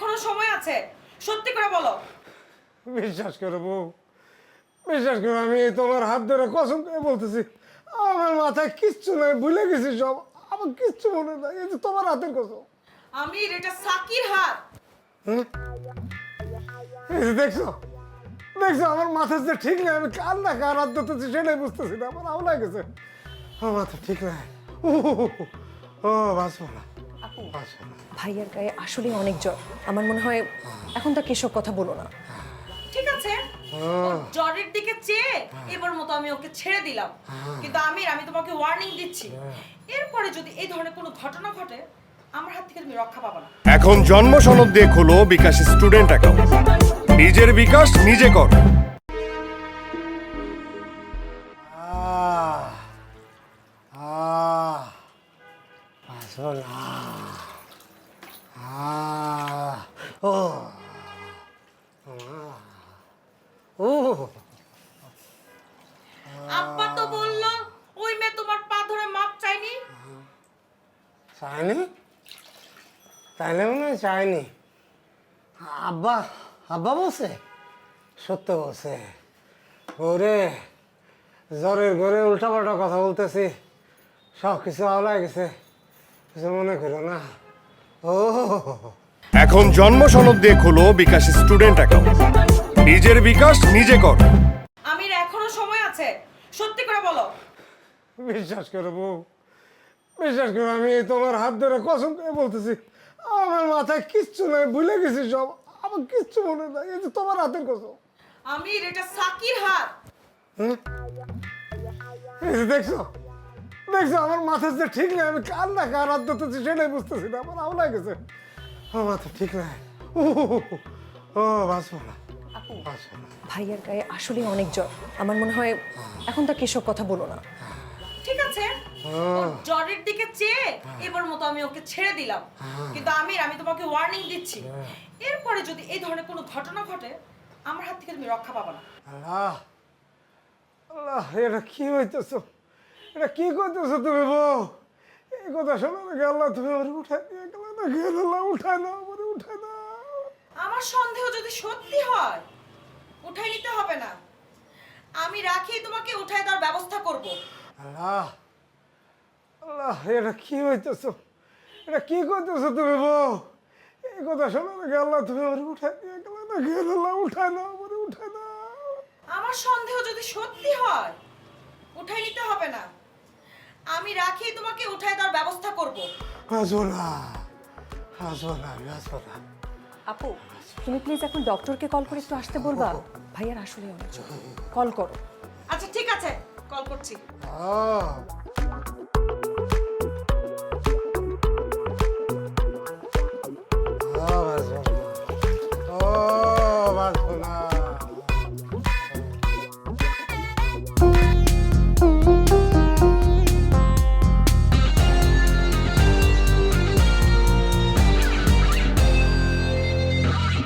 এখনও সময় আছে সত্যি করে বলো বিশ্বাস করো বউ বিশ্বাস করো আমি তোমার হাত ধরে কসম করে বলতেছি আমার মাথায় কিচ্ছু নাই ভুলে গেছি সব আমার কিচ্ছু মনে নাই এই যে তোমার হাতের কসম আমির এটা সাকির হাত হুম? এই যে দেখছ দেখছ আমার মাথা যে ঠিক নাই আমি কার না কার হাত ধরতেছি সেটাই বুঝতেছি না আমার আওলাই গেছে আমার মাথা ঠিক নাই ও না না ভাইয়ার গায়ে আসলেই অনেক জ্বর। আমার মনে হয় এখন তাকে এসব কথা বলো না। ঠিক আছে? ওর জ্বরের দিকে চেয়ে এবার মতো আমি ওকে ছেড়ে দিলাম। কিন্তু আমির আমি তোমাকে ওয়ার্নিং দিচ্ছি। এরপরে যদি এই ধরনের কোনো ঘটনা ঘটে আমার হাত থেকে তুমি রক্ষা পাবে না। এখন জন্ম সনদ দিয়ে খোলো বিকাশ স্টুডেন্ট অ্যাকাউন্ট নিজের বিকাশ নিজে কর। আহ আহ না আহ ও ও আব্বা তো বলল ওই মেয়ে তোমার পা ধরে মাপ চাইনি চায়নি তাইলে মনে হয় চায়নি আব্বা আব্বা বলছে? সত্য বলছে। ওরে জ্বরের ঘরে উল্টাপাল্টা কথা বলতেছি। সব কিছু আওলায় গেছে। কিছু মনে করো না। ও। এখন জন্ম সনদ দিয়ে খোলো বিকাশ স্টুডেন্ট অ্যাকাউন্ট। নিজের বিকাশ নিজে কর। আমির এখনও সময় আছে। সত্যি করে বলো। বিশ্বাস করো বউ। বিশ্বাস করো আমি তোমার হাত ধরে কসম করে বলতেছি আমার মাথায় কিচ্ছু নাই ভুলে গেছি সব। আমার কিচ্ছু মনে নাই এই যে তোমার হাতের কসম। আমির এটা সাকির হাত। এই যে দেখছ দেখছ আমার মাথা যে ঠিক নাই আমি কার না কার হাত ধরতেছি সেটাই বুঝতেছি না আমার আওলাই গেছে। আমার মাথা ঠিক নাই। ও বাঁচবো না বাঁচবো না। ভাইয়ার গায়ে আসলেই অনেক জ্বর। আমার মনে হয় এখন তাকে এসব কথা বলো না। ঠিক আছে। জ্বরের দিকে চেয়ে এবার মতো আমি ওকে ছেড়ে দিলাম। কিন্তু আমির আমি তোমাকে ওয়ার্নিং দিচ্ছি। এরপরে যদি এই ধরনের কোনো ঘটনা ঘটে আমার হাত থেকে তুমি রক্ষা পাবে না। আল্লাহ আল্লাহ এটা কি হইতেছ? এটা কি করতেছো তুমি বউ? এই কথা শোনো নাকি আল্লাহ তুমি আমার উঠাই দিয়ে গেলে না? গেল আল্লাহ উঠাই না আমার উঠাই না আমার সন্দেহ যদি সত্যি হয় উঠাই নিতে হবে না। আমি রাখি তোমাকে উঠাই দেওয়ার ব্যবস্থা করব। আল্লাহ এটা কি হইতেছ? এটা কি করতেছো তুমি বউ এই কথা শোনো নাকি আল্লাহ তুমি আমার উঠাই দিয়ে গেলে না গেল উঠাই না আমার উঠাই না আমার সন্দেহ যদি সত্যি হয় উঠাই নিতে হবে না। আমি রাখি তোমাকে উঠাই দেওয়ার ব্যবস্থা করব। বাঁচবো না বাঁচবো না আমি না আপু তুমি প্লিজ এখন ডক্টরকে কল করে একটু আসতে বলবা। ভাইয়ার আসলে অনেক কল করো। আচ্ছা ঠিক আছে কল করছি। আহ